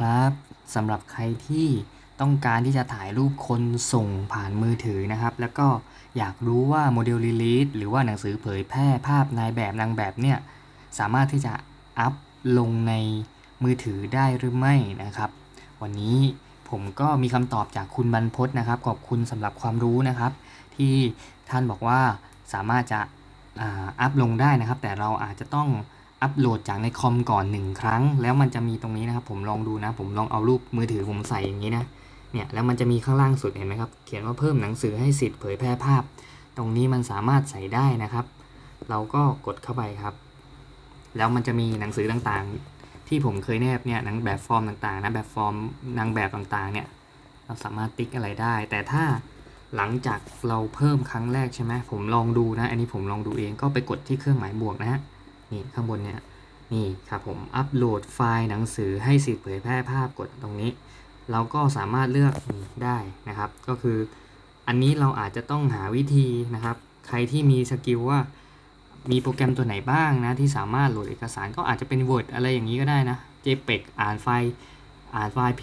ครับสำหรับใครที่ต้องการที่จะถ่ายรูปคนส่งผ่านมือถือนะครับ แล้วก็อยากรู้ว่าโมเดลรีลีสหรือว่าหนังสือเผยแพร่ภาพนายแบบนางแบบเนี่ย สามารถที่จะอัพลงในมือถือได้หรือไม่นะครับ วันนี้ผมก็มีคำตอบจากคุณบรรพตนะครับ ขอบคุณสำหรับความรู้นะครับ ที่ท่านบอกว่าสามารถจะอัพลงได้นะครับ แต่เราอาจจะต้อง อัพโหลดจากในคอมก่อนหนึ่งครั้ง แล้วมันจะมีตรงนี้นะครับ ผมลองดูนะ ผมลองเอารูปมือถือผมใส่อย่างนี้นะเนี่ยแล้วมันจะมีข้างล่างสุดเห็นไหมครับเขียนว่าเพิ่มหนังสือให้สิทธิ์เผยแพร่ภาพ ตรงนี้มันสามารถใส่ได้นะครับ เราก็กดเข้าไปครับ แล้วมันจะมีหนังสือต่างๆ ที่ผมเคยแนบเนี่ยหนังแบบฟอร์มต่างๆนะแบบฟอร์มนางแบบต่างๆเนี่ยเราสามารถติ๊กอะไรได้ แต่ถ้าหลังจากเราเพิ่มครั้งแรกใช่ไหมผมลองดูนะ อันนี้ผมลองดูเองก็ไปกดที่เครื่องหมายบวกนะฮะ นี่ข้างบนเนี่ยนี่ครับผมอัปโหลดไฟล์หนังสือให้สิทธิ์เผยแพร่ภาพกดตรงนี้ เราก็สามารถเลือกได้นะครับ ก็คืออันนี้เราอาจจะต้องหาวิธีนะครับ ใครที่มีสกิลว่ามีโปรแกรมตัวไหนบ้างนะที่สามารถโหลดเอกสารก็อาจจะเป็น Word อะไรอย่างนี้ก็ได้นะ JPEG อ่านไฟล์อ่านไฟล์ P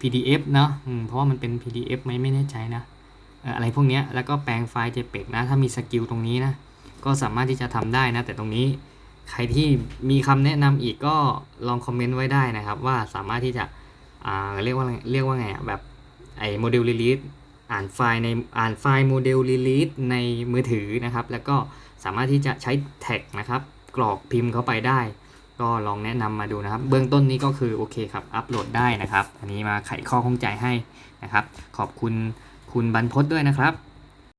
PDF เนาะเพราะว่ามันเป็น PDF ไหมไม่แน่ใจนะอะไรพวกนี้แล้วก็แปลงไฟล์ JPEG นะถ้ามีสกิลตรงนี้นะก็สามารถที่จะทำได้นะแต่ตรงนี้ ใครที่มีคำแนะนำอีกก็ลองคอมเมนต์ไว้ได้นะครับ ว่าสามารถที่จะอ่าเรียกว่าเรียกว่าไงอะแบบไอ้โมเดล release อ่านไฟล์ในอ่านไฟล์โมเดล release ในมือถือนะครับ แล้วก็สามารถที่จะใช้แท็กนะครับ กรอกพิมพ์เข้าไปได้ ก็ลองแนะนำมาดูนะครับ เบื้องต้นนี้ก็คือโอเคครับ อัปโหลดได้นะครับ อันนี้มาไขข้อข้องใจให้นะครับ ขอบคุณคุณบรรพตด้วยนะครับ